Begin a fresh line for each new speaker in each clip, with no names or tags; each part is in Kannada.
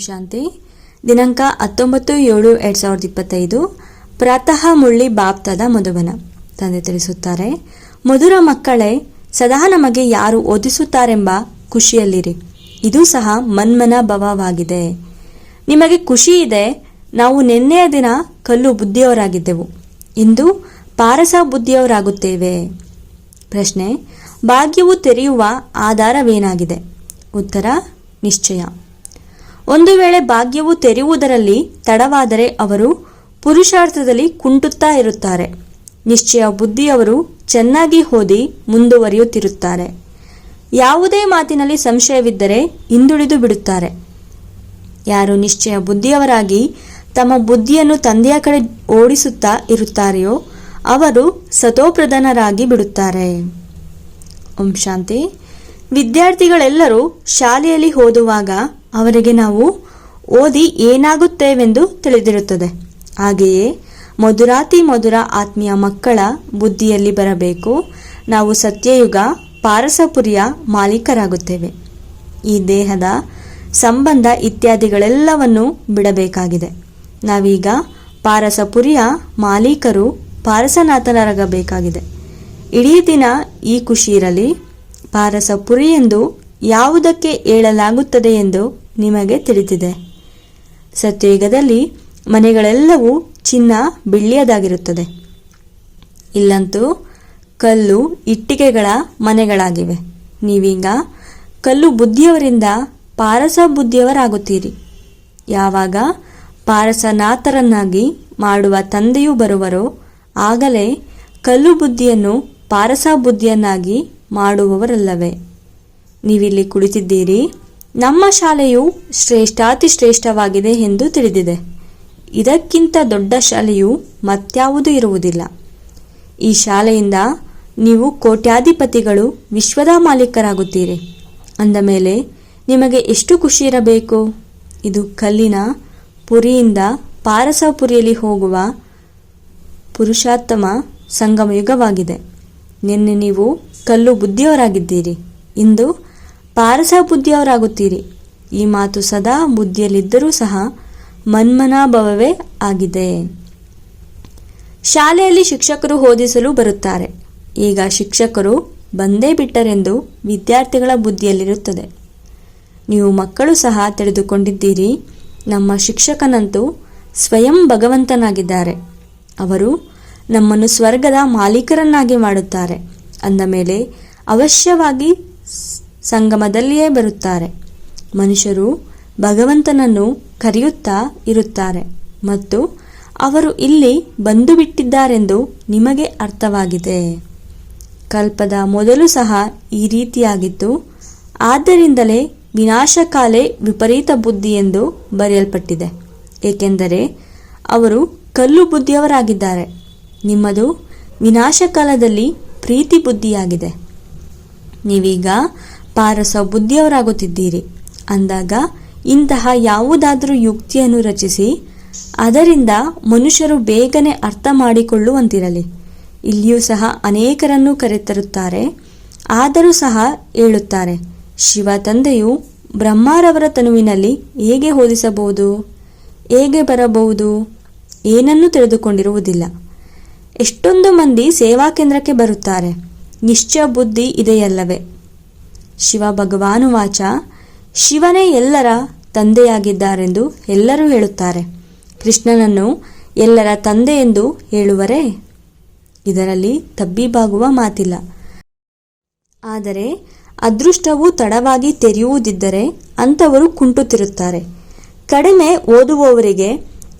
ಶಾಂತಿ ದಿನಾಂಕ ಹತ್ತೊಂಬತ್ತು ಏಳು ಎರಡ್ ಸಾವಿರದ ಇಪ್ಪತ್ತೈದು, ಪ್ರಾತಃ ಮುಳ್ಳಿ ಬಾಪ್ತದ ಮಧುಬನ. ತಂದೆ ತಿಳಿಸುತ್ತಾರೆ, ಮಧುರ ಮಕ್ಕಳೇ, ಸದಾ ನಮಗೆ ಯಾರು ಓದಿಸುತ್ತಾರೆಂಬ ಖುಷಿಯಲ್ಲಿರಿ. ಇದು ಸಹ ಮನ್ಮನ ಭವವಾಗಿದೆ. ನಿಮಗೆ ಖುಷಿ ಇದೆ, ನಾವು ನಿನ್ನೆಯ ದಿನ ಕಲ್ಲು ಬುದ್ಧಿಯವರಾಗಿದ್ದೆವು. ಇಂದು ಪಾರಸ ಬುದ್ಧಿಯವರಾಗುತ್ತೇವೆ. ಪ್ರಶ್ನೆ, ಭಾಗ್ಯವು ತೆರೆಯುವ ಆಧಾರವೇನಾಗಿದೆ? ಉತ್ತರ, ನಿಶ್ಚಯ. ಒಂದು ವೇಳೆ ಭಾಗ್ಯವು ತೆರೆಯುವುದರಲ್ಲಿ ತಡವಾದರೆ ಅವರು ಪುರುಷಾರ್ಥದಲ್ಲಿ ಕುಂಟುತ್ತಾ ಇರುತ್ತಾರೆ. ನಿಶ್ಚಯ ಬುದ್ಧಿಯವರು ಚೆನ್ನಾಗಿ ಓದಿ ಮುಂದುವರಿಯುತ್ತಿರುತ್ತಾರೆ. ಯಾವುದೇ ಮಾತಿನಲ್ಲಿ ಸಂಶಯವಿದ್ದರೆ ಹಿಂದುಳಿದು ಬಿಡುತ್ತಾರೆ. ಯಾರು ನಿಶ್ಚಯ ಬುದ್ಧಿಯವರಾಗಿ ತಮ್ಮ ಬುದ್ಧಿಯನ್ನು ತಂದೆಯ ಕಡೆ ಓಡಿಸುತ್ತಾ ಇರುತ್ತಾರೆಯೋ ಅವರು ಸತೋಪ್ರಧಾನರಾಗಿ ಬಿಡುತ್ತಾರೆ. ಓಂ ಶಾಂತಿ. ವಿದ್ಯಾರ್ಥಿಗಳೆಲ್ಲರೂ ಶಾಲೆಯಲ್ಲಿ ಓದುವಾಗ ಅವರಿಗೆ ನಾವು ಓದಿ ಏನಾಗುತ್ತೇವೆಂದು ತಿಳಿದಿರುತ್ತದೆ. ಹಾಗೆಯೇ ಮಧುರಾತಿ ಮಧುರ ಆತ್ಮೀಯ ಮಕ್ಕಳ ಬುದ್ಧಿಯಲ್ಲಿ ಬರಬೇಕು. ನಾವು ಸತ್ಯಯುಗ ಪಾರಸಪುರಿಯ ಮಾಲೀಕರಾಗುತ್ತೇವೆ. ಈ ದೇಹದ ಸಂಬಂಧ ಇತ್ಯಾದಿಗಳೆಲ್ಲವನ್ನು ಬಿಡಬೇಕಾಗಿದೆ. ನಾವೀಗ ಪಾರಸಪುರಿಯ ಮಾಲೀಕರು ಪಾರಸನಾಥನರಾಗಬೇಕಾಗಿದೆ ಇಡೀ ದಿನ ಈ ಖುಷಿ ಇರಲಿ. ಪಾರಸಪುರಿ ಎಂದು ಯಾವುದಕ್ಕೆ ಹೇಳಲಾಗುತ್ತದೆ ಎಂದು ನಿಮಗೆ ತಿಳಿದಿದೆ. ಸತ್ಯಯುಗದಲ್ಲಿ ಮನೆಗಳೆಲ್ಲವೂ ಚಿನ್ನ, ಬೆಳ್ಳಿಯದಾಗಿರುತ್ತದೆ. ಇಲ್ಲಂತೂ ಕಲ್ಲು ಇಟ್ಟಿಗೆಗಳ ಮನೆಗಳಾಗಿವೆ. ನೀವೀಗ ಕಲ್ಲು ಬುದ್ಧಿಯವರಿಂದ ಪಾರಸ ಬುದ್ಧಿಯವರಾಗುತ್ತೀರಿ. ಯಾವಾಗ ಪಾರಸನಾಥರನ್ನಾಗಿ ಮಾಡುವ ತಂದೆಯು ಬರುವರೋ, ಆಗಲೇ ಕಲ್ಲು ಬುದ್ಧಿಯನ್ನು ಪಾರಸ ಬುದ್ಧಿಯನ್ನಾಗಿ ಮಾಡುವವರಲ್ಲವೇ. ನೀವಿಲ್ಲಿ ಕುಳಿತಿದ್ದೀರಿ? ನಮ್ಮ ಶಾಲೆಯು ಶ್ರೇಷ್ಠಾತಿ ಶ್ರೇಷ್ಠವಾಗಿದೆ ಎಂದು ತಿಳಿದಿದೆ. ಇದಕ್ಕಿಂತ ದೊಡ್ಡ ಶಾಲೆಯು ಮತ್ಯಾವುದೂ ಇರುವುದಿಲ್ಲ. ಈ ಶಾಲೆಯಿಂದ ನೀವು ಕೋಟ್ಯಾಧಿಪತಿಗಳು ವಿಶ್ವದ ಮಾಲೀಕರಾಗುತ್ತೀರಿ. ಅಂದ ಮೇಲೆ, ನಿಮಗೆ ಎಷ್ಟು ಖುಷಿ ಇರಬೇಕು? ಇದು ಕಲ್ಲಿನ ಪುರಿಯಿಂದ ಪಾರಸಪುರಿಯಲ್ಲಿ ಹೋಗುವ ಪುರುಷಾತ್ತಮ ಸಂಗಮಯುಗವಾಗಿದೆ. ನಿನ್ನೆ ನೀವು ಕಲ್ಲು ಬುದ್ಧಿಯವರಾಗಿದ್ದೀರಿ. ಇಂದು ಪಾರಸ ಬುದ್ಧಿಯವರಾಗುತ್ತೀರಿ ಈ ಮಾತು ಸದಾ ಬುದ್ಧಿಯಲ್ಲಿದ್ದರೂ ಸಹ ಮನ್ಮನಾಭವವೇ ಆಗಿದೆ. ಶಾಲೆಯಲ್ಲಿ ಶಿಕ್ಷಕರು ಓದಿಸಲು ಬರುತ್ತಾರೆ. ಈಗ ಶಿಕ್ಷಕರು ಬಂದೇ ಬಿಟ್ಟರೆಂದು ವಿದ್ಯಾರ್ಥಿಗಳ ಬುದ್ಧಿಯಲ್ಲಿರುತ್ತದೆ. ನೀವು ಮಕ್ಕಳು ಸಹ ತಿಳಿದುಕೊಂಡಿದ್ದೀರಿ, ನಮ್ಮ ಶಿಕ್ಷಕನಂತೂ ಸ್ವಯಂ ಭಗವಂತನಾಗಿದ್ದಾರೆ. ಅವರು ನಮ್ಮನ್ನು ಸ್ವರ್ಗದ ಮಾಲೀಕರನ್ನಾಗಿ ಮಾಡುತ್ತಾರೆ. ಅಂದ ಮೇಲೆ ಅವಶ್ಯವಾಗಿ ಸಂಗಮದಲ್ಲಿಯೇ ಬರುತ್ತಾರೆ. ಮನುಷ್ಯರು ಭಗವಂತನನ್ನು ಕರೆಯುತ್ತಾ ಇರುತ್ತಾರೆ ಮತ್ತು ಅವರು ಇಲ್ಲಿ ಬಂದು ಬಿಟ್ಟಿದ್ದಾರೆಂದು ನಿಮಗೆ ಅರ್ಥವಾಗಿದೆ. ಕಲ್ಪದ ಮೊದಲು ಸಹ ಈ ರೀತಿಯಾಗಿತ್ತು. ಆದ್ದರಿಂದಲೇ ವಿನಾಶಕಾಲೆ ವಿಪರೀತ ಬುದ್ಧಿ ಎಂದು ಬರೆಯಲ್ಪಟ್ಟಿದೆ. ಏಕೆಂದರೆ ಅವರು ಕಲ್ಲು ಬುದ್ಧಿಯವರಾಗಿದ್ದಾರೆ. ನಿಮ್ಮದು ವಿನಾಶಕಾಲದಲ್ಲಿ ಪ್ರೀತಿ ಬುದ್ಧಿಯಾಗಿದೆ. ನೀವೀಗ ಪಾರಸ ಬುದ್ಧಿಯವರಾಗುತ್ತಿದ್ದೀರಿ. ಅಂದಾಗ ಇಂತಹ ಯಾವುದಾದರೂ ಯುಕ್ತಿಯನ್ನು ರಚಿಸಿ, ಅದರಿಂದ ಮನುಷ್ಯರು ಬೇಗನೆ ಅರ್ಥ ಮಾಡಿಕೊಳ್ಳುವಂತಿರಲಿ. ಇಲ್ಲಿಯೂ ಸಹ ಅನೇಕರನ್ನು ಕರೆತರುತ್ತಾರೆ, ಆದರೂ ಸಹ ಹೇಳುತ್ತಾರೆ, ಶಿವ ತಂದೆಯು ಬ್ರಹ್ಮಾರವರ ತನುವಿನಲ್ಲಿ ಹೇಗೆ ಹೋದಿಸಬಹುದು, ಹೇಗೆ ಬರಬಹುದು, ಏನನ್ನೂ ತಿಳಿದುಕೊಂಡಿರುವುದಿಲ್ಲ. ಎಷ್ಟೊಂದು ಮಂದಿ ಸೇವಾ ಕೇಂದ್ರಕ್ಕೆ ಬರುತ್ತಾರೆ, ನಿಶ್ಚಯ ಬುದ್ಧಿ ಇದೆಯಲ್ಲವೇ. ಶಿವ ಭಗವಾನುವಾಚ ಶಿವನೇ ಎಲ್ಲರ ತಂದೆಯಾಗಿದ್ದಾರೆಂದು ಎಲ್ಲರೂ ಹೇಳುತ್ತಾರೆ. ಕೃಷ್ಣನನ್ನು ಎಲ್ಲರ ತಂದೆ ಎಂದು ಹೇಳುವರೇ? ಇದರಲ್ಲಿ ತಬ್ಬಿಬಾಗುವ ಮಾತಿಲ್ಲ. ಆದರೆ ಅದೃಷ್ಟವು ತಡವಾಗಿ ತೆರೆಯುವುದಿದ್ದರೆ ಅಂಥವರು ಕುಂಟುತ್ತಿರುತ್ತಾರೆ. ಕಡಿಮೆ ಓದುವವರಿಗೆ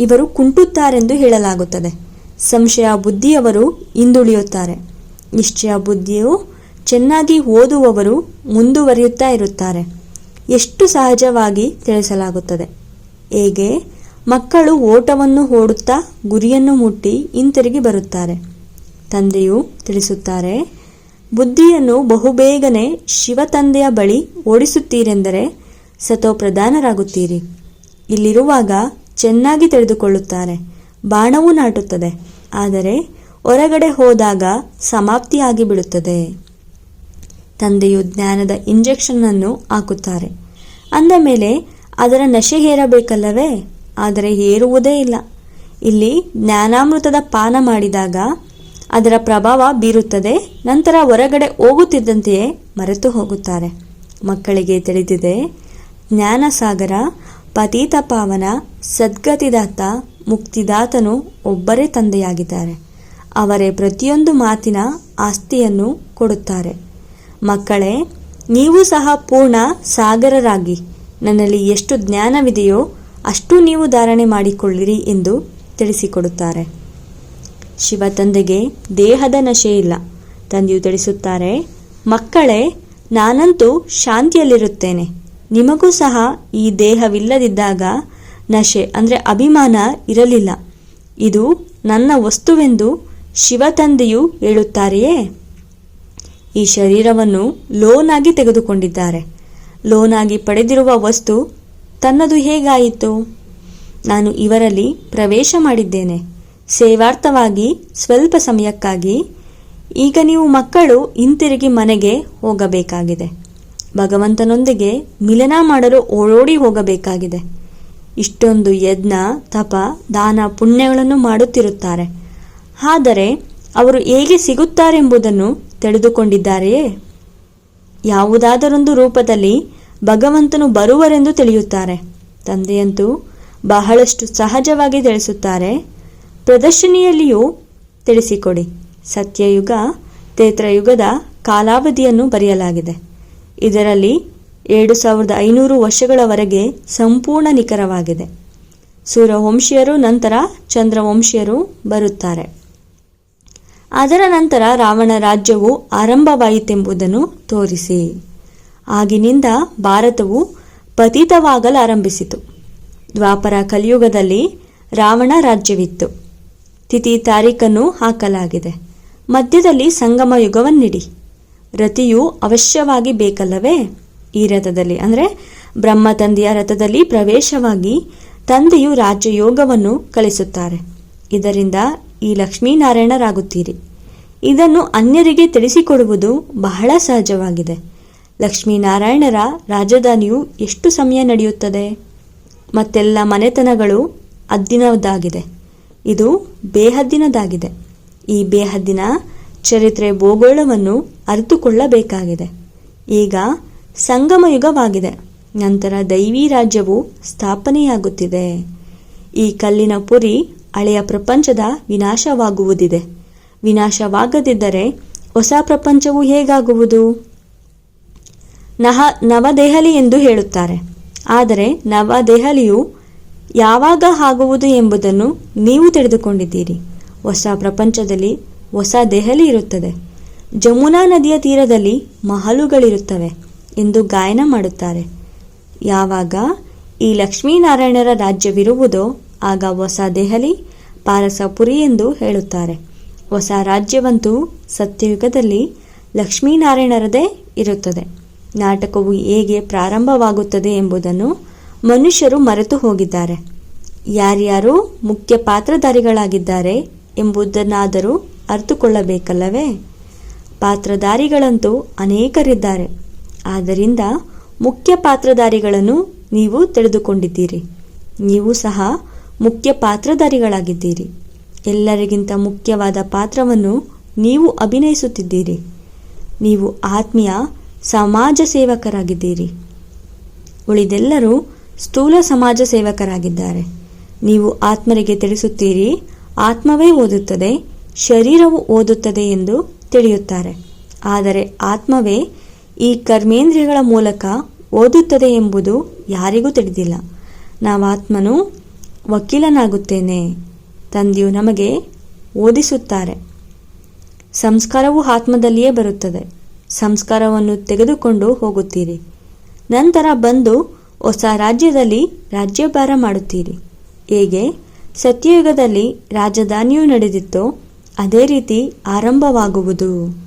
ಇವರು ಕುಂಟುತ್ತಾರೆಂದು ಹೇಳಲಾಗುತ್ತದೆ. ಸಂಶಯ ಬುದ್ಧಿಯವರು ಹಿಂದುಳಿಯುತ್ತಾರೆ. ನಿಶ್ಚಯ ಬುದ್ಧಿಯು ಚೆನ್ನಾಗಿ ಓದುವವರು ಮುಂದುವರಿಯುತ್ತಾ ಇರುತ್ತಾರೆ. ಎಷ್ಟು ಸಹಜವಾಗಿ ತಿಳಿಸಲಾಗುತ್ತದೆ. ಹೇಗೆ? ಮಕ್ಕಳು ಓಟವನ್ನು ಓಡುತ್ತಾ ಗುರಿಯನ್ನು ಮುಟ್ಟಿ ಹಿಂತಿರುಗಿ ಬರುತ್ತಾರೆ. ತಂದೆಯು ತಿಳಿಸುತ್ತಾರೆ, ಬುದ್ಧಿಯನ್ನು ಬಹುಬೇಗನೆ ಶಿವ ತಂದೆಯ ಬಳಿ ಓಡಿಸುತ್ತೀರೆಂದರೆ ಸತೋಪ್ರಧಾನರಾಗುತ್ತೀರಿ. ಇಲ್ಲಿರುವಾಗ ಚೆನ್ನಾಗಿ ತಿಳಿದುಕೊಳ್ಳುತ್ತಾರೆ. ಬಾಣವೂ ನಾಟುತ್ತದೆ. ಆದರೆ ಹೊರಗಡೆ ಹೋದಾಗ ಸಮಾಪ್ತಿಯಾಗಿ ಬಿಡುತ್ತದೆ ತಂದೆಯು ಜ್ಞಾನದ ಇಂಜೆಕ್ಷನ್ ಅನ್ನು ಹಾಕುತ್ತಾರೆ. ಅಂದ ಮೇಲೆ, ಅದರ ನಶೆ ಹೇರಬೇಕಲ್ಲವೇ? ಆದರೆ ಏರುವುದೇ ಇಲ್ಲ. ಇಲ್ಲಿ ಜ್ಞಾನಾಮೃತದ ಪಾನ ಮಾಡಿದಾಗ ಅದರ ಪ್ರಭಾವ ಬೀರುತ್ತದೆ, ನಂತರ ಹೊರಗಡೆ ಹೋಗುತ್ತಿದ್ದಂತೆಯೇ ಮರೆತು ಹೋಗುತ್ತಾರೆ. ಮಕ್ಕಳಿಗೆ ತಿಳಿದಿದೆ, ಜ್ಞಾನಸಾಗರ ಪತೀತ ಪಾವನ ಸದ್ಗತಿದಾತ, ಮುಕ್ತಿದಾತನು ಒಬ್ಬರೇ ತಂದೆಯಾಗಿದ್ದಾರೆ. ಅವರೇ ಪ್ರತಿಯೊಂದು ಮಾತಿನ ಆಸ್ತಿಯನ್ನು ಕೊಡುತ್ತಾರೆ. ಮಕ್ಕಳೇ, ನೀವು ಸಹ ಪೂರ್ಣ ಸಾಗರರಾಗಿ. ನನ್ನಲ್ಲಿ ಎಷ್ಟು ಜ್ಞಾನವಿದೆಯೋ ಅಷ್ಟು ನೀವು ಧಾರಣೆ ಮಾಡಿಕೊಳ್ಳಿರಿ ಎಂದು ತಿಳಿಸಿಕೊಡುತ್ತಾರೆ. ಶಿವ ತಂದೆಗೆ ದೇಹದ ನಶೆ ಇಲ್ಲ. ತಂದೆಯು ತಿಳಿಸುತ್ತಾರೆ, ಮಕ್ಕಳೇ, ನಾನಂತೂ ಶಾಂತಿಯಲ್ಲಿರುತ್ತೇನೆ. ನಿಮಗೂ ಸಹ ಈ ದೇಹವಿಲ್ಲದಿದ್ದಾಗ ನಶೆ ಅಂದರೆ ಅಭಿಮಾನ ಇರಲಿಲ್ಲ. ಇದು ನನ್ನ ವಸ್ತುವೆಂದು ಶಿವ ತಂದೆಯು ಹೇಳುತ್ತಾರೆಯೇ? ಈ ಶರೀರವನ್ನು ಲೋನ್ ಆಗಿ ತೆಗೆದುಕೊಂಡಿದ್ದಾರೆ. ಲೋನ್ ಆಗಿ ಪಡೆದಿರುವ ವಸ್ತು ತನ್ನದು ಹೇಗಾಯಿತು? ನಾನು ಇವರಲ್ಲಿ ಪ್ರವೇಶ ಮಾಡಿದ್ದೇನೆ. ಸೇವಾರ್ಥವಾಗಿ ಸ್ವಲ್ಪ ಸಮಯಕ್ಕಾಗಿ. ಈಗ ನೀವು ಮಕ್ಕಳು ಹಿಂತಿರುಗಿ ಮನೆಗೆ ಹೋಗಬೇಕಾಗಿದೆ. ಭಗವಂತನೊಂದಿಗೆ ಮಿಲನ ಮಾಡಲು ಓಡೋಡಿ ಹೋಗಬೇಕಾಗಿದೆ. ಇಷ್ಟೊಂದು ಯಜ್ಞ, ತಪ, ದಾನ, ಪುಣ್ಯಗಳನ್ನು ಮಾಡುತ್ತಿರುತ್ತಾರೆ. ಆದರೆ ಅವರು ಹೇಗೆ ಸಿಗುತ್ತಾರೆಂಬುದನ್ನು ತಿಳಿದುಕೊಂಡಿದ್ದಾರೆಯೇ? ಯಾವುದಾದರೊಂದು ರೂಪದಲ್ಲಿ ಭಗವಂತನು ಬರುವರೆಂದು ತಿಳಿಯುತ್ತಾರೆ. ತಂದೆಯಂತೂ ಬಹಳಷ್ಟು ಸಹಜವಾಗಿ ತಿಳಿಸುತ್ತಾರೆ. ಪ್ರದರ್ಶನಿಯಲ್ಲಿಯೂ ತಿಳಿಸಿಕೊಡಿ. ಸತ್ಯಯುಗ ತೇತ್ರಯುಗದ ಕಾಲಾವಧಿಯನ್ನು ಬರೆಯಲಾಗಿದೆ. ಇದರಲ್ಲಿ ಎರಡು ಸಾವಿರದ ಐನೂರು ವರ್ಷಗಳವರೆಗೆ ಸಂಪೂರ್ಣ ನಿಖರವಾಗಿದೆ. ಸೂರ್ಯವಂಶೀಯರು, ನಂತರ ಚಂದ್ರವಂಶೀಯರು ಬರುತ್ತಾರೆ. ಅದರ ನಂತರ ರಾವಣ ರಾಜ್ಯವು ಆರಂಭವಾಯಿತೆಂಬುದನ್ನು ತೋರಿಸಿ. ಆಗಿನಿಂದ ಭಾರತವು ಪತಿತವಾಗಲಾರಂಭಿಸಿತು. ದ್ವಾಪರ ಕಲಿಯುಗದಲ್ಲಿ ರಾವಣ ರಾಜ್ಯವಿತ್ತು. ತಿಥಿ ತಾರೀಖನ್ನು ಹಾಕಲಾಗಿದೆ. ಮಧ್ಯದಲ್ಲಿ ಸಂಗಮ ಯುಗವನ್ನಿಡಿ. ರತಿಯು ಅವಶ್ಯವಾಗಿ ಬೇಕಲ್ಲವೇ? ಈ ರಥದಲ್ಲಿ ಅಂದರೆ ಬ್ರಹ್ಮ ತಂದೆಯ ರಥದಲ್ಲಿ ಪ್ರವೇಶವಾಗಿ ತಂದೆಯು ರಾಜ್ಯಯೋಗವನ್ನು ಕಲಿಸುತ್ತಾರೆ. ಇದರಿಂದ ಈ ಲಕ್ಷ್ಮೀನಾರಾಯಣರಾಗುತ್ತೀರಿ. ಇದನ್ನು ಅನ್ಯರಿಗೆ ತಿಳಿಸಿಕೊಡುವುದು ಬಹಳ ಸಹಜವಾಗಿದೆ. ಲಕ್ಷ್ಮೀನಾರಾಯಣರ ರಾಜಧಾನಿಯು ಎಷ್ಟು ಸಮಯ ನಡೆಯುತ್ತದೆ? ಮತ್ತೆಲ್ಲ ಮನೆತನಗಳು ಅದ್ದಿನದಾಗಿದೆ ಇದು ಬೇಹದ್ದಿನದಾಗಿದೆ ಈ ಬೇಹದ್ದಿನ ಚರಿತ್ರೆ ಭೂಗೋಳವನ್ನು ಅರಿತುಕೊಳ್ಳಬೇಕಾಗಿದೆ. ಈಗ ಸಂಗಮಯುಗವಾಗಿದೆ. ನಂತರ ದೈವಿ ರಾಜ್ಯವು ಸ್ಥಾಪನೆಯಾಗುತ್ತಿದೆ. ಈ ಕಲ್ಲಿನ ಪುರಿ ಹಳೆಯ ಪ್ರಪಂಚದ ವಿನಾಶವಾಗುವುದಿದೆ. ವಿನಾಶವಾಗದಿದ್ದರೆ ಹೊಸ ಪ್ರಪಂಚವು ಹೇಗಾಗುವುದು? ನಹ, ನವದೆಹಲಿ ಎಂದು ಹೇಳುತ್ತಾರೆ. ಆದರೆ ನವದೆಹಲಿಯು ಯಾವಾಗ ಆಗುವುದು ಎಂಬುದನ್ನು ನೀವು ತಿಳಿದುಕೊಂಡಿದ್ದೀರಿ. ಹೊಸ ಪ್ರಪಂಚದಲ್ಲಿ ಹೊಸ ದೆಹಲಿ ಇರುತ್ತದೆ. ಜಮುನಾ ನದಿಯ ತೀರದಲ್ಲಿ ಮಹಲುಗಳಿರುತ್ತವೆ ಎಂದು ಗಾಯನ ಮಾಡುತ್ತಾರೆ. ಯಾವಾಗ ಈ ಲಕ್ಷ್ಮೀನಾರಾಯಣರ ರಾಜ್ಯವಿರುವುದೋ ಆಗ ಹೊಸ ದೆಹಲಿ ಪಾರಸಪುರಿ ಎಂದು ಹೇಳುತ್ತಾರೆ. ಹೊಸ ರಾಜ್ಯವಂತೂ ಸತ್ಯಯುಗದಲ್ಲಿ ಲಕ್ಷ್ಮೀನಾರಾಯಣರದೇ ಇರುತ್ತದೆ. ನಾಟಕವು ಹೇಗೆ ಪ್ರಾರಂಭವಾಗುತ್ತದೆ ಎಂಬುದನ್ನು ಮನುಷ್ಯರು ಮರೆತು ಹೋಗಿದ್ದಾರೆ. ಯಾರ್ಯಾರು ಮುಖ್ಯ ಪಾತ್ರಧಾರಿಗಳಾಗಿದ್ದಾರೆ ಎಂಬುದನ್ನಾದರೂ ಅರ್ಥಕೊಳ್ಳಬೇಕಲ್ಲವೇ ಪಾತ್ರಧಾರಿಗಳಂತೂ ಅನೇಕರಿದ್ದಾರೆ. ಆದ್ದರಿಂದ ಮುಖ್ಯ ಪಾತ್ರಧಾರಿಗಳನ್ನು ನೀವು ತಿಳಿದುಕೊಂಡಿದ್ದೀರಿ. ನೀವು ಸಹ ಮುಖ್ಯ ಪಾತ್ರಧಾರಿಗಳಾಗಿದ್ದೀರಿ. ಎಲ್ಲರಿಗಿಂತ ಮುಖ್ಯವಾದ ಪಾತ್ರವನ್ನು ನೀವು ಅಭಿನಯಿಸುತ್ತಿದ್ದೀರಿ. ನೀವು ಆತ್ಮೀಯ ಸಮಾಜ ಸೇವಕರಾಗಿದ್ದೀರಿ. ಉಳಿದೆಲ್ಲರೂ ಸ್ಥೂಲ ಸಮಾಜ ಸೇವಕರಾಗಿದ್ದಾರೆ. ನೀವು ಆತ್ಮರಿಗೆ ತಿಳಿಸುತ್ತೀರಿ, ಆತ್ಮವೇ ಓದುತ್ತದೆ, ಶರೀರವು ಓದುತ್ತದೆ ಎಂದು ತಿಳಿಯುತ್ತಾರೆ. ಆದರೆ ಆತ್ಮವೇ ಈ ಕರ್ಮೇಂದ್ರಿಯಗಳ ಮೂಲಕ ಓದುತ್ತದೆ ಎಂಬುದು ಯಾರಿಗೂ ತಿಳಿದಿಲ್ಲ. ನಾವಾತ್ಮನು ವಕೀಲನಾಗುತ್ತೇನೆ. ತಂದೆಯು ನಮಗೆ ಓದಿಸುತ್ತಾರೆ. ಸಂಸ್ಕಾರವು ಆತ್ಮದಲ್ಲಿಯೇ ಬರುತ್ತದೆ. ಸಂಸ್ಕಾರವನ್ನು ತೆಗೆದುಕೊಂಡು ಹೋಗುತ್ತೀರಿ. ನಂತರ ಬಂದು ಹೊಸ ರಾಜ್ಯದಲ್ಲಿ ರಾಜ್ಯಭಾರ ಮಾಡುತ್ತೀರಿ. ಹೇಗೆ? ಸತ್ಯಯುಗದಲ್ಲಿ ರಾಜಧಾನಿಯು ನಡೆದಿತ್ತೋ ಅದೇ ರೀತಿ ಆರಂಭವಾಗುವುದು.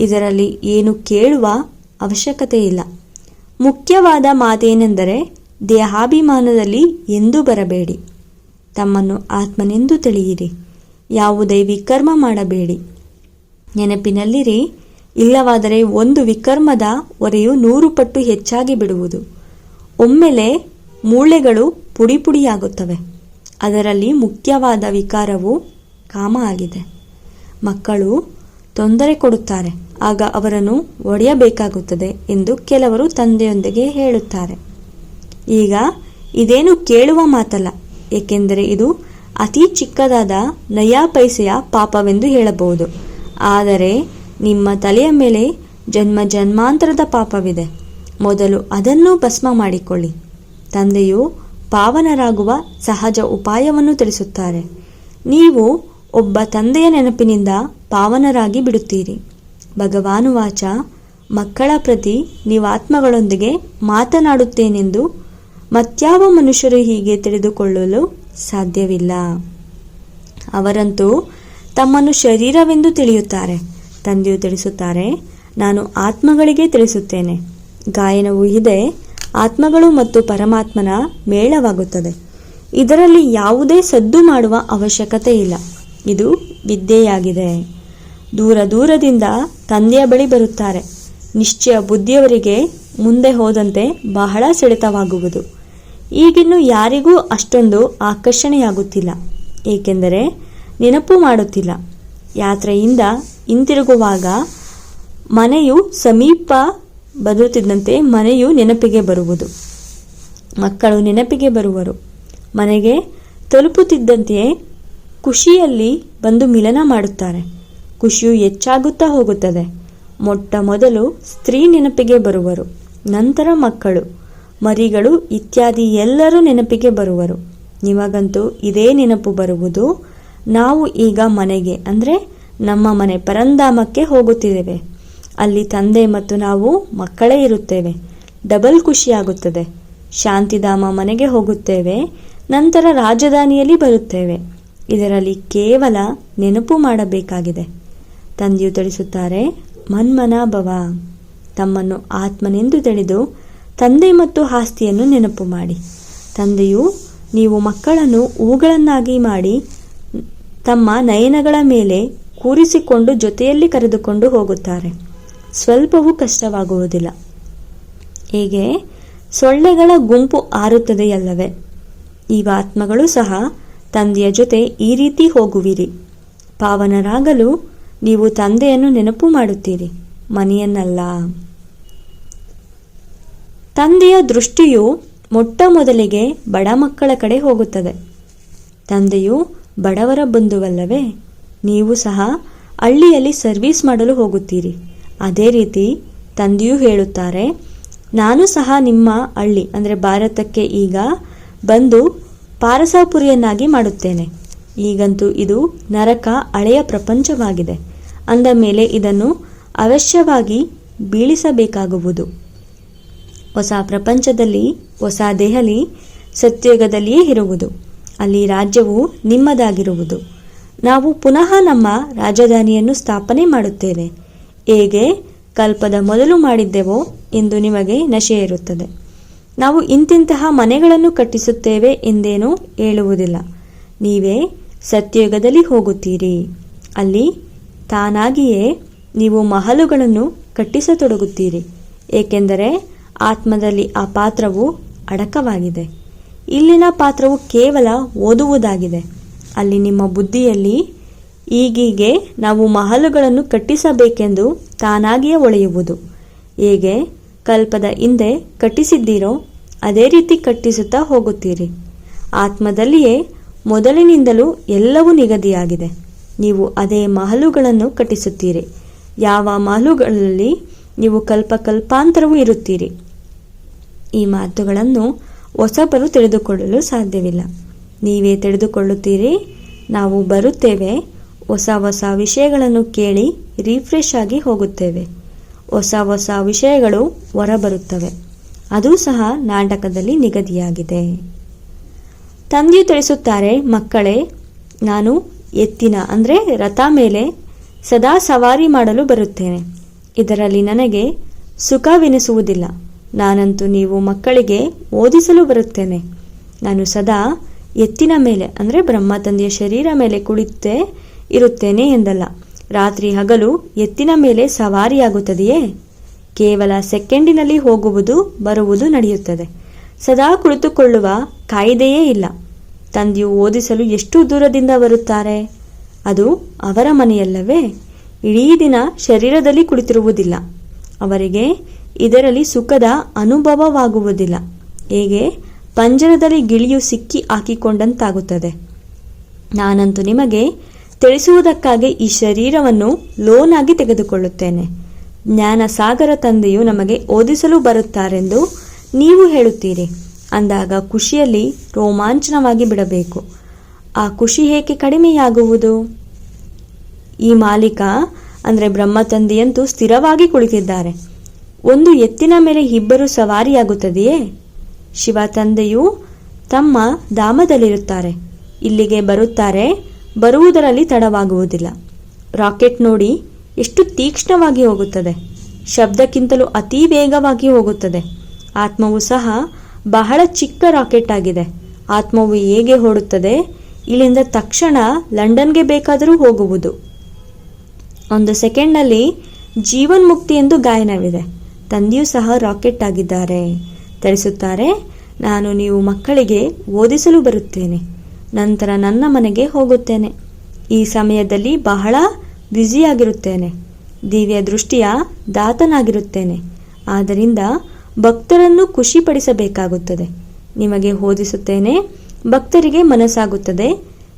ಇದರಲ್ಲಿ ಏನು ಕೇಳುವ ಅವಶ್ಯಕತೆ ಇಲ್ಲ ಮುಖ್ಯವಾದ ಮಾತೇನೆಂದರೆ ದೇಹಾಭಿಮಾನದಲ್ಲಿ ಎಂದೂ ಬರಬೇಡಿ. ತಮ್ಮನ್ನು ಆತ್ಮನೆಂದು ತಿಳಿಯಿರಿ. ಯಾವುದೇ ವಿಕರ್ಮ ಮಾಡಬೇಡಿ. ನೆನಪಿನಲ್ಲಿರಿ, ಇಲ್ಲವಾದರೆ ಒಂದು ವಿಕರ್ಮದ ಹೊರೆಯು ನೂರು ಪಟ್ಟು ಹೆಚ್ಚಾಗಿ ಬಿಡುವುದು. ಒಮ್ಮೆಲೆ ಮೂಳೆಗಳು ಪುಡಿ ಪುಡಿಯಾಗುತ್ತವೆ. ಅದರಲ್ಲಿ ಮುಖ್ಯವಾದ ವಿಕಾರವು ಕಾಮ ಆಗಿದೆ. ಮಕ್ಕಳು ತೊಂದರೆ ಕೊಡುತ್ತಾರೆ. ಆಗ ಅವರನ್ನು ಒಡೆಯಬೇಕಾಗುತ್ತದೆ ಎಂದು ಕೆಲವರು ತಂದೆಯೊಂದಿಗೆ ಹೇಳುತ್ತಾರೆ. ಈಗ ಇದೇನು ಕೇಳುವ ಮಾತಲ್ಲ, ಏಕೆಂದರೆ ಇದು ಅತಿ ಚಿಕ್ಕದಾದ ನಯಾ ಪೈಸೆಯ ಪಾಪವೆಂದು ಹೇಳಬಹುದು. ಆದರೆ ನಿಮ್ಮ ತಲೆಯ ಮೇಲೆ ಜನ್ಮ ಜನ್ಮಾಂತರದ ಪಾಪವಿದೆ. ಮೊದಲು ಅದನ್ನು ಭಸ್ಮ ಮಾಡಿಕೊಳ್ಳಿ. ತಂದೆಯು ಪಾವನರಾಗುವ ಸಹಜ ಉಪಾಯವನ್ನು ತಿಳಿಸುತ್ತಾರೆ. ನೀವು ಒಬ್ಬ ತಂದೆಯ ನೆನಪಿನಿಂದ ಪಾವನರಾಗಿ ಬಿಡುತ್ತೀರಿ. ಭಗವಾನುವಾಚ ಮಕ್ಕಳ ಪ್ರತಿ ನೀವಾತ್ಮಗಳೊಂದಿಗೆ ಮಾತನಾಡುತ್ತೇನೆಂದು ಮತ್ಯಾವ ಮನುಷ್ಯರು ಹೀಗೆ ತಿಳಿದುಕೊಳ್ಳಲು ಸಾಧ್ಯವಿಲ್ಲ. ಅವರಂತೂ ತಮ್ಮನ್ನು ಶರೀರವೆಂದು ತಿಳಿಯುತ್ತಾರೆ. ತಂದೆಯು ತಿಳಿಸುತ್ತಾರೆ, ನಾನು ಆತ್ಮಗಳಿಗೆ ತಿಳಿಸುತ್ತೇನೆ. ಗಾಯನವು ಇದೆ, ಆತ್ಮಗಳು ಮತ್ತು ಪರಮಾತ್ಮನ ಮೇಳವಾಗುತ್ತದೆ. ಇದರಲ್ಲಿ ಯಾವುದೇ ಸದ್ದು ಮಾಡುವ ಅವಶ್ಯಕತೆ ಇಲ್ಲ. ಇದು ವಿದ್ಯೆಯಾಗಿದೆ. ದೂರ ದೂರದಿಂದ ತಂದೆಯ ಬಳಿ ಬರುತ್ತಾರೆ. ನಿಶ್ಚಯ ಬುದ್ಧಿಯವರಿಗೆ ಮುಂದೆ ಹೋದಂತೆ ಬಹಳ ಸೆಳೆತವಾಗುವುದು ಈಗಿನ್ನು ಯಾರಿಗೂ ಅಷ್ಟೊಂದು ಆಕರ್ಷಣೆಯಾಗುತ್ತಿಲ್ಲ. ಏಕೆಂದರೆ ನೆನಪು ಮಾಡುತ್ತಿಲ್ಲ. ಯಾತ್ರೆಯಿಂದ ಹಿಂತಿರುಗುವಾಗ ಮನೆಯು ಸಮೀಪ ಬರುತ್ತಿದ್ದಂತೆ ಮನೆಯು ನೆನಪಿಗೆ ಬರುವುದು. ಮಕ್ಕಳು ನೆನಪಿಗೆ ಬರುವರು. ಮನೆಗೆ ತಲುಪುತ್ತಿದ್ದಂತೆಯೇ ಖುಷಿಯಲ್ಲಿ ಬಂದು ಮಿಲನ ಮಾಡುತ್ತಾರೆ. ಖುಷಿಯು ಹೆಚ್ಚಾಗುತ್ತಾ ಹೋಗುತ್ತದೆ. ಮೊಟ್ಟ ಮೊದಲು ಸ್ತ್ರೀ ನೆನಪಿಗೆ ಬರುವರು. ನಂತರ ಮಕ್ಕಳು. ಮರಿಗಳು ಇತ್ಯಾದಿ ಎಲ್ಲರೂ ನೆನಪಿಗೆ ಬರುವರು. ನಿಮಗಂತೂ ಇದೇ ನೆನಪು ಬರುವುದು, ನಾವು ಈಗ ಮನೆಗೆ, ಅಂದರೆ ನಮ್ಮ ಮನೆ ಪರಂಧಾಮಕ್ಕೆ ಹೋಗುತ್ತಿದ್ದೇವೆ. ಅಲ್ಲಿ ತಂದೆ ಮತ್ತು ನಾವು ಮಕ್ಕಳೇ ಇರುತ್ತೇವೆ. ಡಬಲ್ ಖುಷಿಯಾಗುತ್ತದೆ. ಶಾಂತಿಧಾಮ ಮನೆಗೆ ಹೋಗುತ್ತೇವೆ, ನಂತರ ರಾಜಧಾನಿಯಲ್ಲಿ ಬರುತ್ತೇವೆ. ಇದರಲ್ಲಿ ಕೇವಲ ನೆನಪು ಮಾಡಬೇಕಾಗಿದೆ. ತಂದೆಯು ತಿಳಿಸುತ್ತಾರೆ, ಮನ್ಮನಾಭವ, ತಮ್ಮನ್ನು ಆತ್ಮನೆಂದು ತಿಳಿದು ತಂದೆ ಮತ್ತು ಆಸ್ತಿಯನ್ನು ನೆನಪು ಮಾಡಿ. ತಂದೆಯು, ನೀವು ಮಕ್ಕಳನ್ನು ಹೂಗಳನ್ನಾಗಿ ಮಾಡಿ, ತಮ್ಮ ನಯನಗಳ ಮೇಲೆ ಕೂರಿಸಿಕೊಂಡು ಜೊತೆಯಲ್ಲಿ ಕರೆದುಕೊಂಡು ಹೋಗುತ್ತಾರೆ. ಸ್ವಲ್ಪವೂ ಕಷ್ಟವಾಗುವುದಿಲ್ಲ. ಹೀಗೆ? ಸೊಳ್ಳೆಗಳ ಗುಂಪು ಆರುತ್ತದೆಯಲ್ಲವೇ? ಈ ಆತ್ಮಗಳು ಸಹ ತಂದೆಯ ಜೊತೆ ಈ ರೀತಿ ಹೋಗುವಿರಿ. ಪಾವನರಾಗಲು ನೀವು ತಂದೆಯನ್ನು ನೆನಪು ಮಾಡುತ್ತೀರಿ. ಮನೆಯನ್ನಲ್ಲ. ತಂದೆಯ ದೃಷ್ಟಿಯು ಮೊಟ್ಟ ಮೊದಲಿಗೆ ಬಡ ಮಕ್ಕಳ ಕಡೆ ಹೋಗುತ್ತದೆ. ತಂದೆಯು ಬಡವರ ಬಂಧುವಲ್ಲವೇ? ನೀವು ಸಹ ಹಳ್ಳಿಯಲ್ಲಿ ಸರ್ವಿಸ್ ಮಾಡಲು ಹೋಗುತ್ತೀರಿ. ಅದೇ ರೀತಿ ತಂದೆಯು ಹೇಳುತ್ತಾರೆ, ನಾನು ಸಹ ನಿಮ್ಮ ಹಳ್ಳಿ, ಅಂದರೆ ಭಾರತಕ್ಕೆ ಈಗ ಬಂದು ಪಾರಸಾಪುರಿಯನ್ನಾಗಿ ಮಾಡುತ್ತೇನೆ. ಈಗಂತೂ ಇದು ನರಕ, ಹಳೆಯ ಪ್ರಪಂಚವಾಗಿದೆ. ಅಂದ ಮೇಲೆ ಇದನ್ನು ಅವಶ್ಯವಾಗಿ ಬೀಳಿಸಬೇಕಾಗುವುದು. ಹೊಸ ಪ್ರಪಂಚದಲ್ಲಿ, ಹೊಸ ದೆಹಲಿ, ಸತ್ಯಯುಗದಲ್ಲಿಯೇ ಇರುವುದು. ಅಲ್ಲಿ ರಾಜ್ಯವು ನಿಮ್ಮದಾಗಿರುವುದು. ನಾವು ಪುನಃ ನಮ್ಮ ರಾಜಧಾನಿಯನ್ನು ಸ್ಥಾಪನೆ ಮಾಡುತ್ತೇವೆ. ಹೇಗೆ ಕಲ್ಪದ ಮೊದಲು ಮಾಡಿದ್ದೆವೋ ಎಂದು ನಿಮಗೆ ನಶೆ ಇರುತ್ತದೆ. ನಾವು ಇಂತಿಂತಹ ಮನೆಗಳನ್ನು ಕಟ್ಟಿಸುತ್ತೇವೆ ಎಂದೇನೂ ಹೇಳುವುದಿಲ್ಲ. ನೀವೇ ಸತ್ಯಯುಗದಲ್ಲಿ ಹೋಗುತ್ತೀರಿ. ಅಲ್ಲಿ ತಾನಾಗಿಯೇ ನೀವು ಮಹಲುಗಳನ್ನು ಕಟ್ಟಿಸತೊಡಗುತ್ತೀರಿ. ಏಕೆಂದರೆ ಆತ್ಮದಲ್ಲಿ ಆ ಪಾತ್ರವು ಅಡಕವಾಗಿದೆ. ಇಲ್ಲಿನ ಪಾತ್ರವು ಕೇವಲ ಓದುವುದಾಗಿದೆ. ಅಲ್ಲಿ ನಿಮ್ಮ ಬುದ್ಧಿಯಲ್ಲಿ ಈಗೀಗೆ ನಾವು ಮಹಲುಗಳನ್ನು ಕಟ್ಟಿಸಬೇಕೆಂದು ತಾನಾಗಿಯೇ ಒಳೆಯುವುದು. ಹೇಗೆ ಕಲ್ಪದ ಹಿಂದೆ ಕಟ್ಟಿಸಿದ್ದೀರೋ ಅದೇ ರೀತಿ ಕಟ್ಟಿಸುತ್ತಾ ಹೋಗುತ್ತೀರಿ. ಆತ್ಮದಲ್ಲಿಯೇ ಮೊದಲಿನಿಂದಲೂ ಎಲ್ಲವೂ ನಿಗದಿಯಾಗಿದೆ. ನೀವು ಅದೇ ಮಹಲುಗಳನ್ನು ಕಟ್ಟಿಸುತ್ತೀರಿ. ಯಾವ ಮಹಲುಗಳಲ್ಲಿ ನೀವು ಕಲ್ಪ ಕಲ್ಪಾಂತರವೂ ಇರುತ್ತೀರಿ. ಈ ಮಾತುಗಳನ್ನು ಹೊಸಬರು ತಿಳಿದುಕೊಳ್ಳಲು ಸಾಧ್ಯವಿಲ್ಲ. ನೀವೇ ತಿಳಿದುಕೊಳ್ಳುತ್ತೀರಿ, ನಾವು ಬರುತ್ತೇವೆ, ಹೊಸ ಹೊಸ ವಿಷಯಗಳನ್ನು ಕೇಳಿ ರಿಫ್ರೆಶ್ ಆಗಿ ಹೋಗುತ್ತೇವೆ. ಹೊಸ ಹೊಸ ವಿಷಯಗಳು ಹೊರಬರುತ್ತವೆ. ಅದು ಸಹ ನಾಟಕದಲ್ಲಿ ನಿಗದಿಯಾಗಿದೆ. ತಂದೆಯು ತಿಳಿಸುತ್ತಾರೆ, ಮಕ್ಕಳೇ, ನಾನು ಎತ್ತಿನ, ಅಂದರೆ ರಥ ಮೇಲೆ ಸದಾ ಸವಾರಿ ಮಾಡಲು ಬರುತ್ತೇನೆ. ಇದರಲ್ಲಿ ನನಗೆ ಸುಖವೆನಿಸುವುದಿಲ್ಲ. ನಾನಂತೂ ನೀವು ಮಕ್ಕಳಿಗೆ ಓದಿಸಲು ಬರುತ್ತೇನೆ. ನಾನು ಸದಾ ಎತ್ತಿನ ಮೇಲೆ, ಅಂದರೆ ಬ್ರಹ್ಮ ತಂದೆಯ ಶರೀರ ಮೇಲೆ ಕುಳಿತೇ ಇರುತ್ತೇನೆ ಎಂದಲ್ಲ. ರಾತ್ರಿ ಹಗಲು ಎತ್ತಿನ ಮೇಲೆ ಸವಾರಿಯಾಗುತ್ತದೆಯೇ? ಕೇವಲ ಸೆಕೆಂಡಿನಲ್ಲಿ ಹೋಗುವುದು, ಬರುವುದು ನಡೆಯುತ್ತದೆ. ಸದಾ ಕುಳಿತುಕೊಳ್ಳುವ ಕಾಯಿದೆಯೇ ಇಲ್ಲ. ತಂದೆಯು ಓದಿಸಲು ಎಷ್ಟು ದೂರದಿಂದ ಬರುತ್ತಾರೆ? ಅದು ಅವರ ಮನೆಯಲ್ಲವೇ? ಇಡೀ ದಿನ ಶರೀರದಲ್ಲಿ ಕುಳಿತಿರುವುದಿಲ್ಲ. ಅವರಿಗೆ ಇದರಲ್ಲಿ ಸುಖದ ಅನುಭವವಾಗುವುದಿಲ್ಲ. ಹೇಗೆ? ಪಂಜರದಲ್ಲಿ ಗಿಳಿಯು ಸಿಕ್ಕಿ ಹಾಕಿಕೊಂಡಂತಾಗುತ್ತದೆ. ನಾನಂತೂ ನಿಮಗೆ ತಿಳಿಸುವುದಕ್ಕಾಗಿ ಈ ಶರೀರವನ್ನು ಲೋನಾಗಿ ತೆಗೆದುಕೊಳ್ಳುತ್ತೇನೆ. ಜ್ಞಾನ ಸಾಗರ ತಂದೆಯು ನಮಗೆ ಓದಿಸಲು ಬರುತ್ತಾರೆಂದು ನೀವು ಹೇಳುತ್ತೀರಿ. ಅಂದಾಗ ಖುಷಿಯಲ್ಲಿ ರೋಮಾಂಚನವಾಗಿ ಬಿಡಬೇಕು. ಆ ಖುಷಿ ಏಕೆ ಕಡಿಮೆಯಾಗುವುದು? ಈ ಮಾಲೀಕ, ಅಂದರೆ ಬ್ರಹ್ಮ ತಂದೆಯಂತೂ ಸ್ಥಿರವಾಗಿ ಕುಳಿತಿದ್ದಾರೆ. ಒಂದು ಎತ್ತಿನ ಮೇಲೆ ಇಬ್ಬರು ಸವಾರಿಯಾಗುತ್ತದೆಯೇ? ಶಿವ ತಂದೆಯು ತಮ್ಮ ಧಾಮದಲ್ಲಿರುತ್ತಾರೆ. ಇಲ್ಲಿಗೆ ಬರುತ್ತಾರೆ, ಬರುವುದರಲ್ಲಿ ತಡವಾಗುವುದಿಲ್ಲ. ರಾಕೆಟ್ ನೋಡಿ ಎಷ್ಟು ತೀಕ್ಷ್ಣವಾಗಿ ಹೋಗುತ್ತದೆ. ಶಬ್ದಕ್ಕಿಂತಲೂ ಅತಿ ವೇಗವಾಗಿ ಹೋಗುತ್ತದೆ. ಆತ್ಮವು ಸಹ ಬಹಳ ಚಿಕ್ಕ ರಾಕೆಟ್ ಆಗಿದೆ. ಆತ್ಮವು ಹೇಗೆ ಓಡುತ್ತದೆ? ಇಲ್ಲಿಂದ ತಕ್ಷಣ ಲಂಡನ್ಗೆ ಬೇಕಾದರೂ ಹೋಗುವುದು. ಒಂದು ಸೆಕೆಂಡ್ನಲ್ಲಿ ಜೀವನ್ಮುಕ್ತಿ ಎಂದು ಗಾಯನವಿದೆ. ತಂದೆಯೂ ಸಹ ರಾಕೆಟ್ ಆಗಿದ್ದಾರೆ. ತಿಳಿಸುತ್ತಾರೆ, ನಾನು ನೀವು ಮಕ್ಕಳಿಗೆ ಓದಿಸಲು ಬರುತ್ತೇನೆ. ನಂತರ ನನ್ನ ಮನೆಗೆ ಹೋಗುತ್ತೇನೆ. ಈ ಸಮಯದಲ್ಲಿ ಬಹಳ ಬ್ಯುಸಿಯಾಗಿರುತ್ತೇನೆ ದಿವ್ಯ ದೃಷ್ಟಿಯ ದಾತನಾಗಿರುತ್ತೇನೆ. ಆದ್ದರಿಂದ ಭಕ್ತರನ್ನು ಖುಷಿಪಡಿಸಬೇಕಾಗುತ್ತದೆ. ನಿಮಗೆ ಓದಿಸುತ್ತೇನೆ, ಭಕ್ತರಿಗೆ ಮನಸ್ಸಾಗುತ್ತದೆ,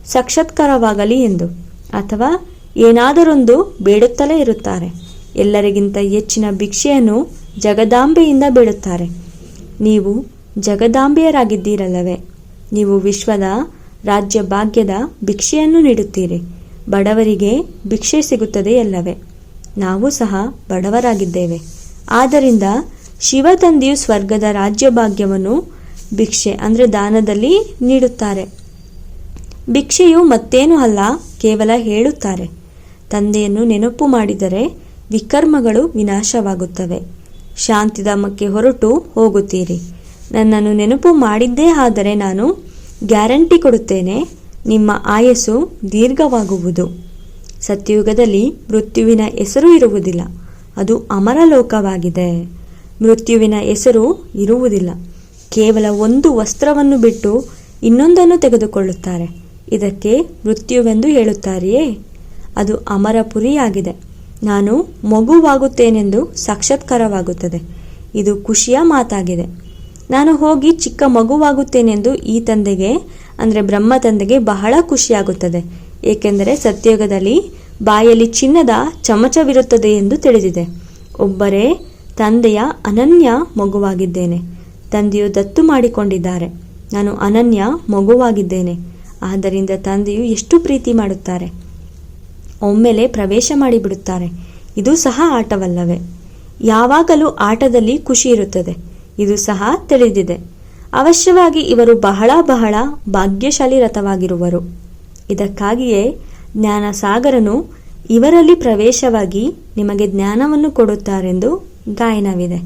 ಸಾಕ್ಷಾತ್ಕಾರವಾಗಲಿ ಎಂದು. ಅಥವಾ ಏನಾದರೊಂದು ಬೇಡುತ್ತಲೇ ಇರುತ್ತಾರೆ. ಎಲ್ಲರಿಗಿಂತ ಹೆಚ್ಚಿನ ಭಿಕ್ಷೆಯನ್ನು ಜಗದಾಂಬೆಯಿಂದ ಬೀಳುತ್ತಾರೆ. ನೀವು ಜಗದಾಂಬೆಯರಾಗಿದ್ದೀರಲ್ಲವೇ? ನೀವು ವಿಶ್ವದ ರಾಜ್ಯ ಭಾಗ್ಯದ ಭಿಕ್ಷೆಯನ್ನು ನೀಡುತ್ತೀರಿ. ಬಡವರಿಗೆ ಭಿಕ್ಷೆ ಸಿಗುತ್ತದೆ ಅಲ್ಲವೇ? ನಾವು ಸಹ ಬಡವರಾಗಿದ್ದೇವೆ. ಆದ್ದರಿಂದ ಶಿವ ತಂದೆಯು ಸ್ವರ್ಗದ ರಾಜ್ಯ ಭಾಗ್ಯವನ್ನು ಭಿಕ್ಷೆ, ಅಂದರೆ ದಾನದಲ್ಲಿ ನೀಡುತ್ತಾರೆ. ಭಿಕ್ಷೆಯು ಮತ್ತೇನು ಅಲ್ಲ, ಕೇವಲ ಹೇಳುತ್ತಾರೆ. ತಂದೆಯನ್ನು ನೆನಪು ಮಾಡಿದರೆ ವಿಕರ್ಮಗಳು ವಿನಾಶವಾಗುತ್ತವೆ. ಶಾಂತಿಧಾಮಕ್ಕೆ ಹೊರಟು ಹೋಗುತ್ತೀರಿ. ನನ್ನನ್ನು ನೆನಪು ಮಾಡಿದ್ದೇ ಆದರೆ ನಾನು ಗ್ಯಾರಂಟಿ ಕೊಡುತ್ತೇನೆ, ನಿಮ್ಮ ಆಯಸ್ಸು ದೀರ್ಘವಾಗುವುದು. ಸತ್ಯಯುಗದಲ್ಲಿ ಮೃತ್ಯುವಿನ ಹೆಸರು ಇರುವುದಿಲ್ಲ, ಅದು ಅಮರಲೋಕವಾಗಿದೆ. ಮೃತ್ಯುವಿನ ಹೆಸರು ಇರುವುದಿಲ್ಲ, ಕೇವಲ ಒಂದು ವಸ್ತ್ರವನ್ನು ಬಿಟ್ಟು ಇನ್ನೊಂದನ್ನು ತೆಗೆದುಕೊಳ್ಳುತ್ತಾರೆ. ಇದಕ್ಕೆ ಮೃತ್ಯುವೆಂದು ಹೇಳುತ್ತಾರೆಯೇ? ಅದು ಅಮರಪುರಿಯಾಗಿದೆ. ನಾನು ಮಗುವಾಗುತ್ತೇನೆಂದು ಸಾಕ್ಷಾತ್ಕಾರವಾಗುತ್ತದೆ. ಇದು ಖುಷಿಯ ಮಾತಾಗಿದೆ. ನಾನು ಹೋಗಿ ಚಿಕ್ಕ ಮಗುವಾಗುತ್ತೇನೆಂದು ಈ ತಂದೆಗೆ, ಅಂದರೆ ಬ್ರಹ್ಮ ತಂದೆಗೆ ಬಹಳ ಖುಷಿಯಾಗುತ್ತದೆ. ಏಕೆಂದರೆ ಸತ್ಯಯುಗದಲ್ಲಿ ಬಾಯಲ್ಲಿ ಚಿನ್ನದ ಚಮಚವಿರುತ್ತದೆ ಎಂದು ತಿಳಿದಿದೆ. ಒಬ್ಬರೇ ತಂದೆಯ ಅನನ್ಯ ಮಗುವಾಗಿದ್ದೇನೆ. ತಂದೆಯು ದತ್ತು ಮಾಡಿಕೊಂಡಿದ್ದಾರೆ. ನಾನು ಅನನ್ಯ ಮಗುವಾಗಿದ್ದೇನೆ. ಆದ್ದರಿಂದ ತಂದೆಯು ಎಷ್ಟು ಪ್ರೀತಿ ಮಾಡುತ್ತಾರೆ. ಒಮ್ಮೆಲೆ ಪ್ರವೇಶ ಮಾಡಿಬಿಡುತ್ತಾರೆ. ಇದು ಸಹ ಆಟವಲ್ಲವೇ? ಯಾವಾಗಲೂ ಆಟದಲ್ಲಿ ಖುಷಿ ಇರುತ್ತದೆ. ಇದು ಸಹ ತಿಳಿದಿದೆ. ಅವಶ್ಯವಾಗಿ ಇವರು ಬಹಳ ಬಹಳ ಭಾಗ್ಯಶಾಲಿ ರಥವಾಗಿರುವರು ಇದಕ್ಕಾಗಿಯೇ ಜ್ಞಾನ ಸಾಗರನು ಇವರಲ್ಲಿ ಪ್ರವೇಶವಾಗಿ ನಿಮಗೆ ಜ್ಞಾನವನ್ನು ಕೊಡುತ್ತಾರೆಂದು ಗಾಯನವಿದೆ.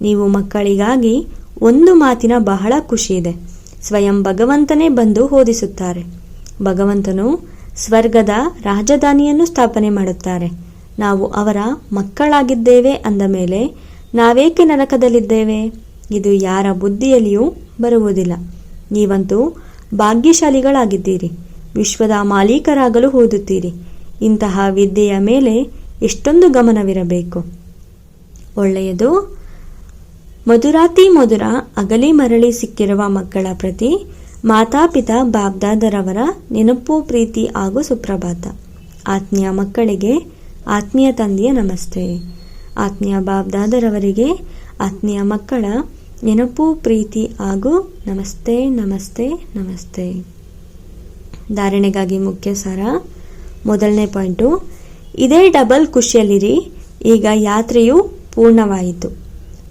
ನೀವು ಮಕ್ಕಳಿಗಾಗಿ ಒಂದು ಮಾತಿನ ಬಹಳ ಖುಷಿ ಇದೆ ಸ್ವಯಂ ಭಗವಂತನೇ ಬಂದು ಓದಿಸುತ್ತಾರೆ. ಭಗವಂತನು ಸ್ವರ್ಗದ ರಾಜಧಾನಿಯನ್ನು ಸ್ಥಾಪನೆ ಮಾಡುತ್ತಾರೆ. ನಾವು ಅವರ ಮಕ್ಕಳಾಗಿದ್ದೇವೆ ಅಂದ ಮೇಲೆ ನಾವೇಕೆ ನರಕದಲ್ಲಿದ್ದೇವೆ? ಇದು ಯಾರ ಬುದ್ಧಿಯಲ್ಲಿಯೂ ಬರುವುದಿಲ್ಲ. ನೀವಂತೂ ಭಾಗ್ಯಶಾಲಿಗಳಾಗಿದ್ದೀರಿ. ವಿಶ್ವದ ಮಾಲೀಕರಾಗಲು ಓದುತ್ತೀರಿ ಇಂತಹ ವಿದ್ಯೆಯ ಮೇಲೆ ಎಷ್ಟೊಂದು ಗಮನವಿರಬೇಕು. ಒಳ್ಳೆಯದು, ಮಧುರಾತಿ ಮಧುರ ಅಗಲಿ ಮರಳಿ ಸಿಕ್ಕಿರುವ ಮಕ್ಕಳ ಪ್ರತಿ ಮಾತಾಪಿತಾ ಬಾಬ್ದಾದರವರ ನೆನಪು, ಪ್ರೀತಿ ಹಾಗೂ ಸುಪ್ರಭಾತ. ಆತ್ಮೀಯ ಮಕ್ಕಳಿಗೆ ಆತ್ಮೀಯ ತಂದೆಯ ನಮಸ್ತೆ. ಆತ್ಮೀಯ ಬಾಬ್ದಾದರವರಿಗೆ ಆತ್ಮೀಯ ಮಕ್ಕಳ ನೆನಪು, ಪ್ರೀತಿ ಹಾಗೂ ನಮಸ್ತೆ ನಮಸ್ತೆ ನಮಸ್ತೆ. ಧಾರಣೆಗಾಗಿ ಮುಖ್ಯ ಸಾರ ಮೊದಲನೇ ಪಾಯಿಂಟು. ಇದೇ ಡಬಲ್ ಖುಷಿಯಲ್ಲಿರಿ. ಈಗ ಯಾತ್ರೆಯು ಪೂರ್ಣವಾಯಿತು.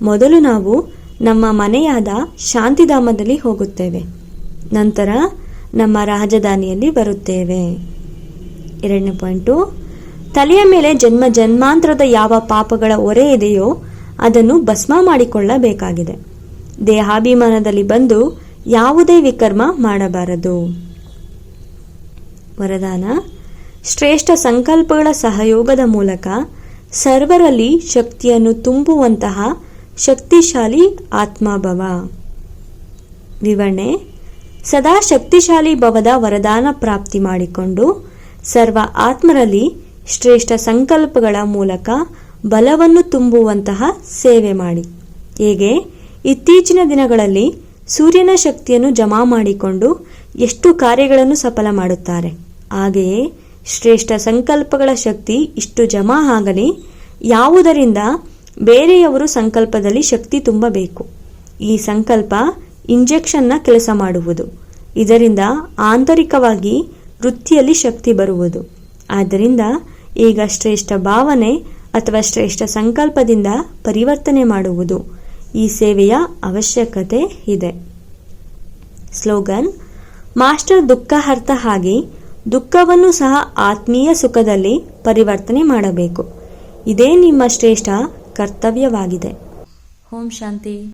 ಮೊದಲು ನಾವು ನಮ್ಮ ಮನೆಯಾದ ಶಾಂತಿಧಾಮದಲ್ಲಿ ಹೋಗುತ್ತೇವೆ. ನಂತರ ನಮ್ಮ ರಾಜಧಾನಿಯಲ್ಲಿ ಬರುತ್ತೇವೆ. ಎರಡನೇ ಪಾಯಿಂಟು, ತಲೆಯ ಮೇಲೆ ಜನ್ಮ ಜನ್ಮಾಂತರದ ಯಾವ ಪಾಪಗಳ ಒರೆ ಇದೆಯೋ ಅದನ್ನು ಭಸ್ಮ ಮಾಡಿಕೊಳ್ಳಬೇಕಾಗಿದೆ. ದೇಹಾಭಿಮಾನದಲ್ಲಿ ಬಂದು ಯಾವುದೇ ವಿಕರ್ಮ ಮಾಡಬಾರದು. ವರದಾನ, ಶ್ರೇಷ್ಠ ಸಂಕಲ್ಪಗಳ ಸಹಯೋಗದ ಮೂಲಕ ಸರ್ವರಲ್ಲಿ ಶಕ್ತಿಯನ್ನು ತುಂಬುವಂತಹ ಶಕ್ತಿಶಾಲಿ ಆತ್ಮಭವ. ವಿವರಣೆ ಸದಾ ಶಕ್ತಿಶಾಲಿ ಭವದ ವರದಾನ ಪ್ರಾಪ್ತಿ ಮಾಡಿಕೊಂಡು ಸರ್ವ ಆತ್ಮರಲ್ಲಿ ಶ್ರೇಷ್ಠ ಸಂಕಲ್ಪಗಳ ಮೂಲಕ ಬಲವನ್ನು ತುಂಬುವಂತಹ ಸೇವೆ ಮಾಡಿ. ಹೇಗೆ? ಇತ್ತೀಚಿನ ದಿನಗಳಲ್ಲಿ ಸೂರ್ಯನ ಶಕ್ತಿಯನ್ನು ಜಮಾ ಮಾಡಿಕೊಂಡು ಎಷ್ಟು ಕಾರ್ಯಗಳನ್ನು ಸಫಲ ಮಾಡುತ್ತಾರೆ. ಹಾಗೆಯೇ ಶ್ರೇಷ್ಠ ಸಂಕಲ್ಪಗಳ ಶಕ್ತಿ ಇಷ್ಟು ಜಮಾ ಆಗಲಿ, ಯಾವುದರಿಂದ ಬೇರೆಯವರು ಸಂಕಲ್ಪದಲ್ಲಿ ಶಕ್ತಿ ತುಂಬಬೇಕು? ಈ ಸಂಕಲ್ಪ ಇಂಜೆಕ್ಷನ್ನ ಕೆಲಸ ಮಾಡುವುದು. ಇದರಿಂದ ಆಂತರಿಕವಾಗಿ ವೃತ್ತಿಯಲ್ಲಿ ಶಕ್ತಿ ಬರುವುದು. ಆದ್ದರಿಂದ ಈಗ ಶ್ರೇಷ್ಠ ಭಾವನೆ ಅಥವಾ ಶ್ರೇಷ್ಠ ಸಂಕಲ್ಪದಿಂದ ಪರಿವರ್ತನೆ ಮಾಡುವುದು ಈ ಸೇವೆಯ ಅವಶ್ಯಕತೆ ಇದೆ. ಸ್ಲೋಗನ್, ಮಾಸ್ಟರ್ ದುಃಖಹರ್ತ ಹಾಗೆ ದುಃಖವನ್ನು ಸಹ ಆತ್ಮೀಯ ಸುಖದಲ್ಲಿ ಪರಿವರ್ತನೆ ಮಾಡಬೇಕು. ಇದೇ ನಿಮ್ಮ ಶ್ರೇಷ್ಠ ಕರ್ತವ್ಯವಾಗಿದೆ. ಓಂ ಶಾಂತಿ.